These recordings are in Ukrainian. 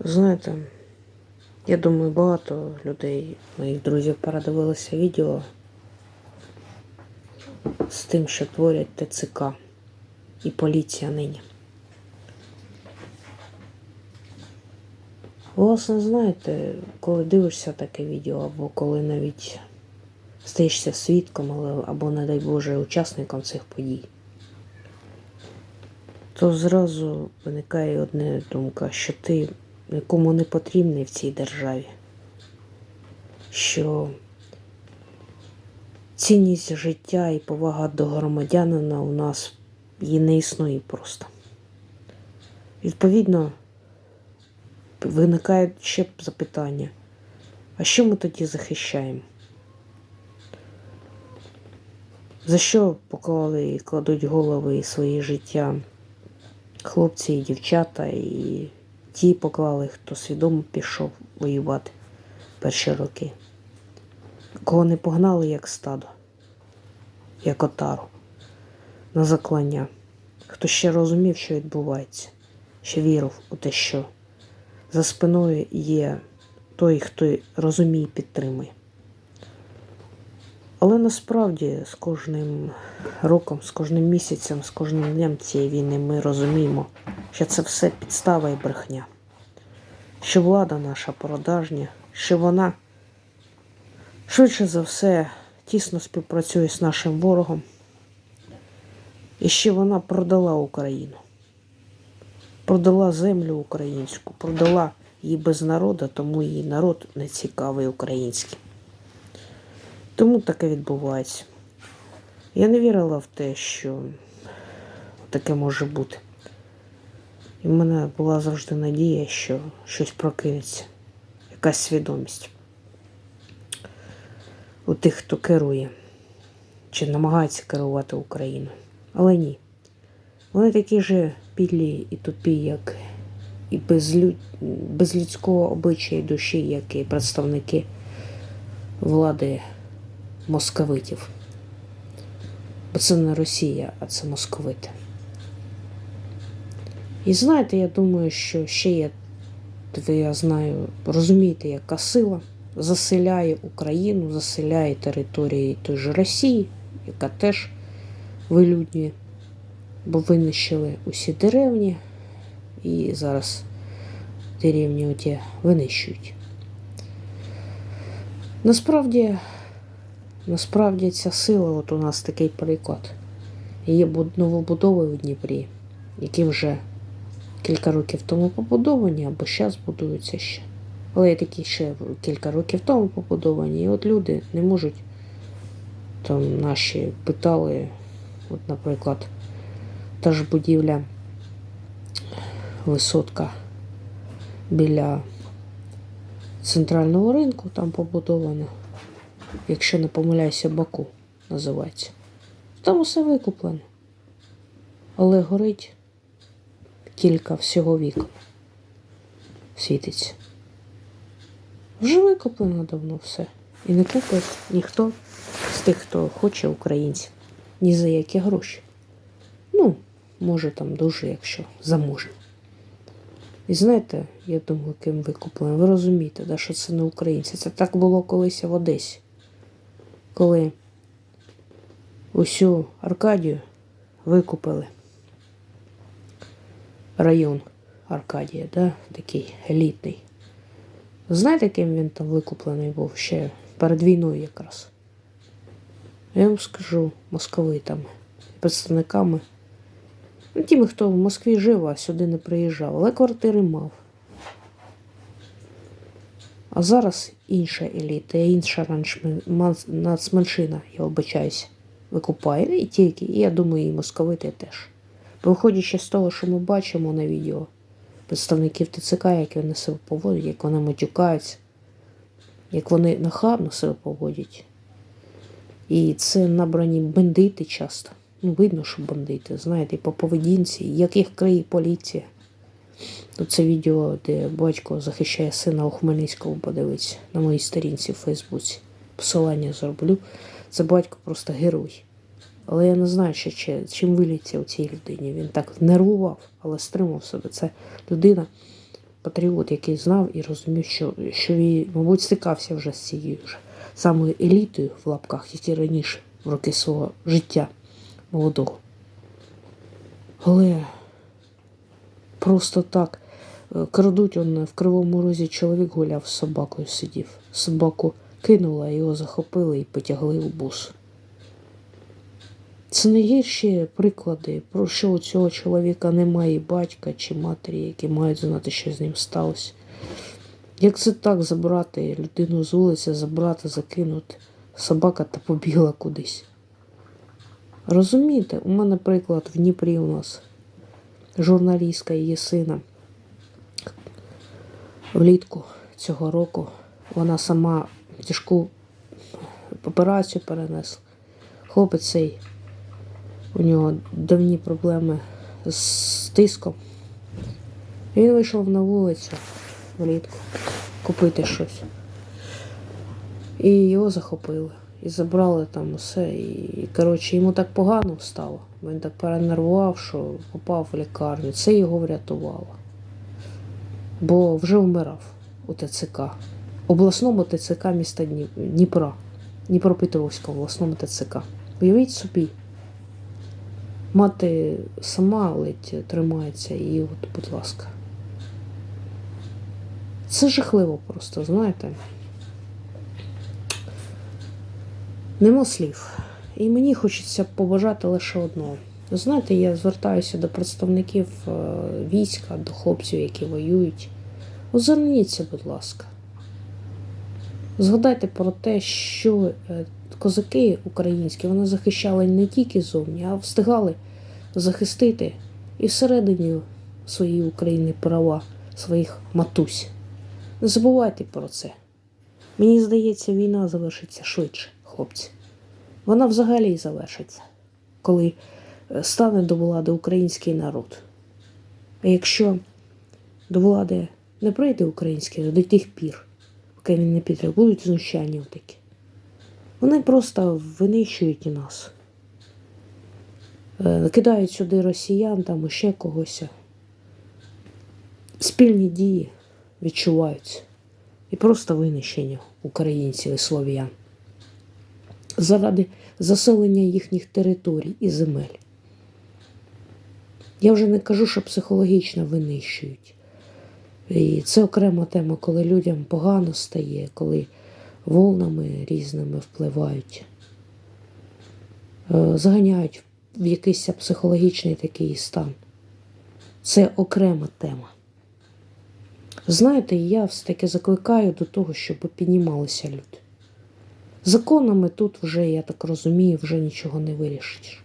Знаєте, я думаю, багато людей, моїх друзів, передивилися відео з тим, що творять ТЦК і поліція нині. Власне, знаєте, коли дивишся таке відео, або коли навіть стаєшся свідком, або, не дай Боже, учасником цих подій, то зразу виникає одна думка, що ти нікому не потрібний в цій державі, що цінність життя і повага до громадянина у нас її не існує просто. Відповідно, виникає ще запитання, а що ми тоді захищаємо? За що поклали і кладуть голови і свої життя хлопці і дівчата, і ті поклали, хто свідомо пішов воювати перші роки. Кого не погнали як стадо, як отару на заклання. Хто ще розумів, що відбувається, ще вірив у те, що за спиною є той, хто розуміє і підтримує. Але насправді з кожним роком, з кожним місяцем, з кожним днем цієї війни ми розуміємо, що це все підстава і брехня. Що влада наша продажня, що вона швидше за все тісно співпрацює з нашим ворогом, і що вона продала Україну, продала землю українську, продала її без народу, тому її народ не цікавий український. Тому таке відбувається. Я не вірила в те, що таке може бути. І в мене була завжди надія, що щось прокинеться, якась свідомість у тих, хто керує чи намагається керувати Україною. Але ні. Вони такі ж підлі і тупі, як і без, лю... без людського обличчя і душі, як і представники влади московитів. Бо це не Росія, а це московити. І знаєте, я думаю, що ще є, ви, я знаю, розумієте, яка сила заселяє Україну, заселяє території той же Росії, яка теж вилюднює, бо винищили усі деревні і зараз деревні оті винищують. Насправді, насправді ця сила, от у нас такий приклад. Є новобудови в Дніпрі, які вже кілька років тому побудовані, або зараз будуються ще. Але є такі ще кілька років тому побудовані. І от люди не можуть там наші питали, от, наприклад, та ж будівля висотка біля центрального ринку там побудована, якщо не помиляюся, Баку називається. Там усе викуплено. Але горить кілька всього віку. Світиться. Вже викуплено давно все. І не купить ніхто з тих, хто хоче українців. Ні за які гроші. Ну, може там дуже, якщо заможні. І знаєте, я думаю, ким викуплено. Ви розумієте, да, що це не українці. Це так було колись в Одесі. Коли усю Аркадію викупили. Район Аркадія, да, такий елітний. Знаєте, ким він там викуплений був ще перед війною якраз? Я вам скажу московитами, представниками. Ну, тими, хто в Москві жив, а сюди не приїжджав, але квартири мав. А зараз інша еліта, інша нацменшина, я вибачаюся, викупає. І тільки, і я думаю, і московити теж. Виходячи з того, що ми бачимо на відео представників ТЦК, як вони себе поводять, як вони матюкаються, як вони нахабно себе поводять. І це набрані бандити часто. Ну, видно, що бандити, знаєте, по поведінці, як їх криє поліція. Тут це відео, де батько захищає сина у Хмельницькому, подивиться на моїй сторінці в Фейсбуці. Посилання зроблю. Це батько просто герой. Але я не знаю, ще, чи, чим виліться у цій людині. Він так нервував, але стримав себе. Це людина патріот, який знав і розумів, що, що він, мабуть, стикався вже з цією ж самою елітою в лапках, які раніше в роки свого життя молодого. Але просто так е, крадуть он в кривому розі чоловік гуляв з собакою сидів. Собаку кинула, його захопили і потягли в бус. Це найгірші приклади, про що у цього чоловіка немає батька чи матері, які мають знати, що з ним сталося. Як це так забрати людину з вулиці, забрати, закинути, собака та побігла кудись. Розумієте, у мене приклад в Дніпрі у нас журналістка її сина влітку цього року. Вона сама тяжку операцію перенесла. Хлопець цей, у нього давні проблеми з тиском. Він вийшов на вулицю влітку купити щось. І його захопили. І забрали там усе. І, коротше, йому так погано стало. Він так перенервував, що попав в лікарню. Це його врятувало. Бо вже вмирав у ТЦК. Обласному ТЦК міста Дніпра. Дніпропетровського обласному ТЦК. Уявіть собі. Мати сама ледь тримається і от, будь ласка. Це жахливо просто, знаєте. Нема слів. І мені хочеться побажати лише одного. Знаєте, я звертаюся до представників е, війська, до хлопців, які воюють. Озирніться, будь ласка. Згадайте про те, що е, козаки українські вони захищали не тільки зовні, а встигали захистити і всередині своєї України права своїх матусь. Не забувайте про це. Мені здається, війна завершиться швидше, хлопці. Вона взагалі завершиться, коли е, стане до влади український народ. А якщо до влади не прийде український до тих пір, поки він не піде, будуть знущання такі. Вони просто винищують нас. Е, Кидають сюди росіян там ще когось. Спільні дії відчуваються. І просто винищення українців і слов'ян заради заселення їхніх територій і земель. Я вже не кажу, що психологічно винищують. І це окрема тема, коли людям погано стає, коли волнами різними впливають, е, заганяють в якийсь психологічний такий стан. Це окрема тема. Знаєте, я все-таки закликаю до того, щоб піднімалися люди. Законами тут вже, я так розумію, вже нічого не вирішиш.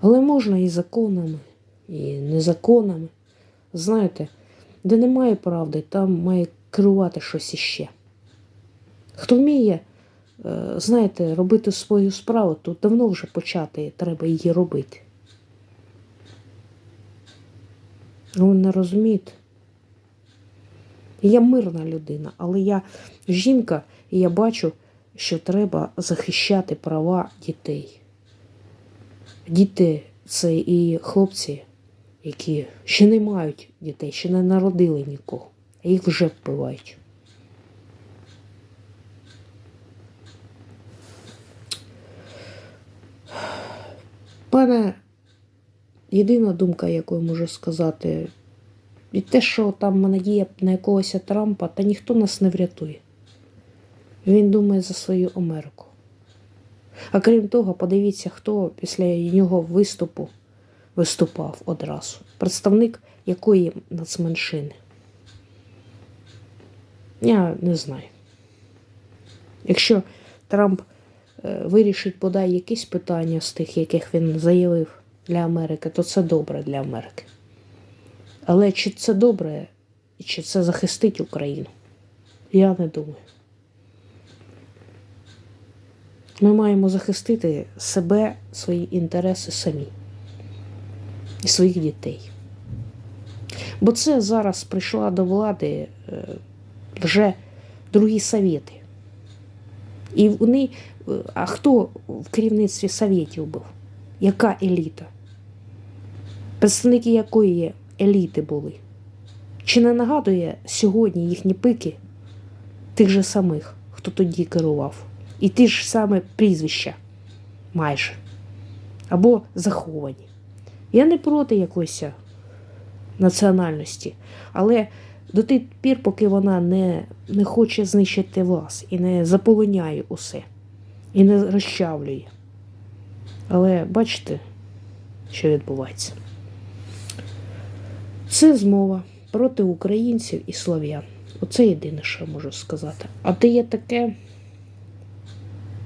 Але можна і законами, і незаконами. Знаєте, де немає правди, там має керувати щось іще. Хто вміє, е, знаєте, робити свою справу, то давно вже почати треба її робити. Ви не розумієте? Я мирна людина, але я жінка, і я бачу, що треба захищати права дітей. Діти це і хлопці, які ще не мають дітей, ще не народили нікого, а їх вже вбивають. Пане, єдина думка, яку я можу сказати, і те, що там надія на якогось Трампа, та ніхто нас не врятує. Він думає за свою Америку. А крім того, подивіться, хто після нього виступу виступав одразу. Представник якої нацменшини. Я не знаю. Якщо Трамп е, вирішить бодай якісь питання з тих, яких він заявив для Америки, то це добре для Америки. Але чи це добре, чи це захистить Україну? Я не думаю. Ми маємо захистити себе, свої інтереси самі і своїх дітей. Бо це зараз прийшла до влади е, вже другі совєти. І вони. е, А хто в керівництві совєтів був? Яка еліта? Представники якої еліти були? Чи не нагадує сьогодні їхні пики тих же самих, хто тоді керував? І ті ж саме прізвища майже. Або заховані. Я не проти якоїсь національності, але до тих пір, поки вона не, не хоче знищити вас і не заполоняє усе, і не розчавлює. Але бачите, що відбувається. Це змова проти українців і слов'ян. Оце єдине, що я можу сказати. А де є таке,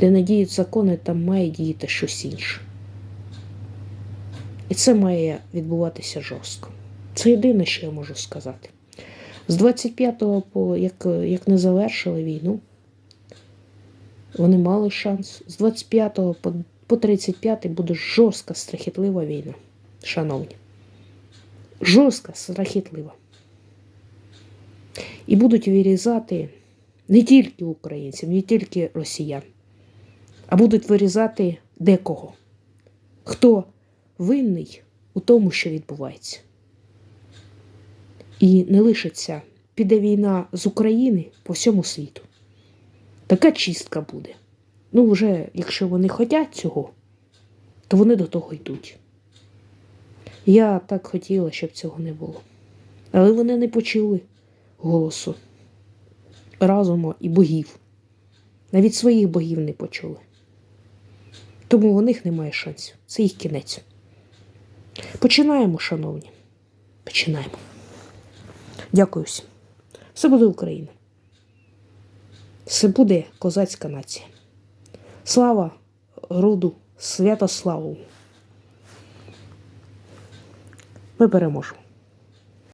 де не діють закони, там має діяти щось інше. І це має відбуватися жорстко. Це єдине, що я можу сказати. З 25-го, по, як, як не завершили війну, вони мали шанс. З 25-го по, по 35-й буде жорстка, страхітлива війна, шановні. Жорстка, страхітлива. І будуть вирізати не тільки українців, не тільки росіян, а будуть вирізати декого. Хто винний у тому, що відбувається. І не лишиться, піде війна з України по всьому світу. Така чистка буде. Ну, вже, якщо вони хочуть цього, то вони до того йдуть. Я так хотіла, щоб цього не було. Але вони не почули голосу разуму і богів. Навіть своїх богів не почули. Тому у них немає шансів. Це їх кінець. Починаємо, шановні. Починаємо. Дякую всім. Все буде Україна. Все буде козацька нація. Слава роду Святославу. Ми переможемо.